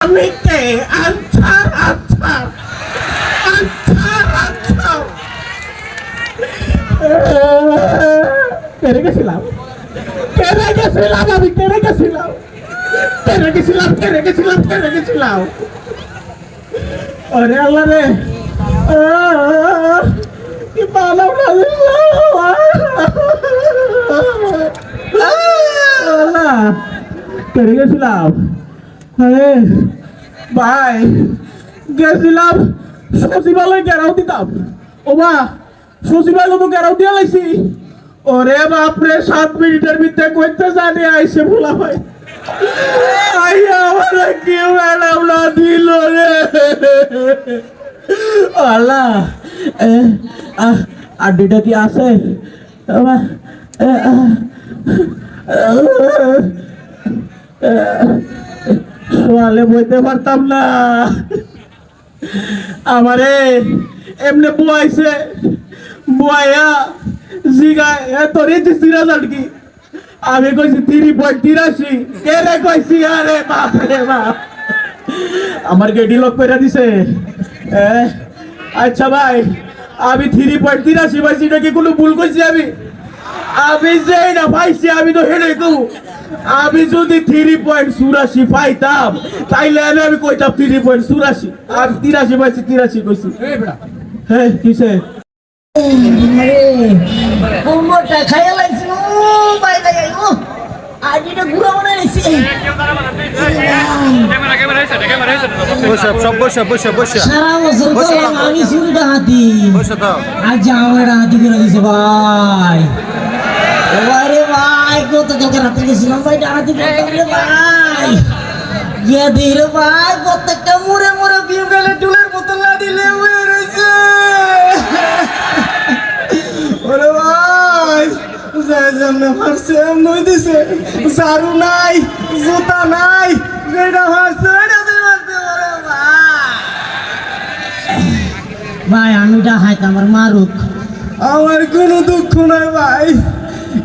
আমি কে আনসার আনসার আনসার আনসার কেড়ে গেছিলাম কেড়ে গেছিলাম আমি কেড়ে গেছিলাম কেড়ে গেছিলাম কেড়ে গেছিলাম কেড়ে গেছিলাম আরে আল্লাহ রে আহ, কি ভালো আল্লাহ কেড়ে গেছিলাম আরে ভাই গেছিলাম সচিবালয় গেরাও দিতাম। ও মা সচিবালয় তো গেরাও দিয়ে লাইছি। ওরে বাপরে সাত মিনিটের ভিতরে কইতে জানি আইসে ভোলা ভাই। আইয়া আমার কি ম্যাডাম না দিল রে। আহ, আড্ডিটা কি আছে? সোয়ালে বইতে পারতাম না। আমারে এমনি বুয়াইছে, বুয়াইয়া জিগায় তোর এই যে সিরাজ আমি কইছি, তিরি পয়েন্ট তিরাশি। কে রে কইছি? আরে বাপ রে বাপ। আমার গেডি লক করে দিছে। আচ্ছা ভাই, আমি থ্রি পয়েন্ট তিরাশি পাইছি, এটা কি কোনো ভুল করছি আমি? আমি যে না পাইছি, আমি তো কু আমি যদি থ্রি পয়েন্ট চুরাশি পাইতাম তাইলে আমি আমি কইতাম থ্রি পয়েন্ট চুরাশি। আমি তিরাশি পাইছি তিরাশি কইছি হ্যাঁ কিসে? মনে আমি শুরুটা হাতি বসে তো আজ আমার হাতি করে দিছে ভাই ভাই কত টাকা হাতে গেছিলাম ভাই ভাই গিয়া দিই রে ভাই। প্রত্যেকটা মুড়ে মুড়ে বিউ গেলে টুলের বোতল না দিলে রয়েছে ওরে ভাই মারছে দিছে। সারু নাই জুতা নাই যেটা মারছে ভাই। ভাই আমিটা হাইতে আমার মারুক। আমার কোনো দুঃখ নাই ভাই।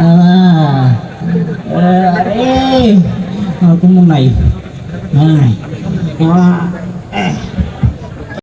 আরে ভাই আরে আমার কুমোর নাই নাই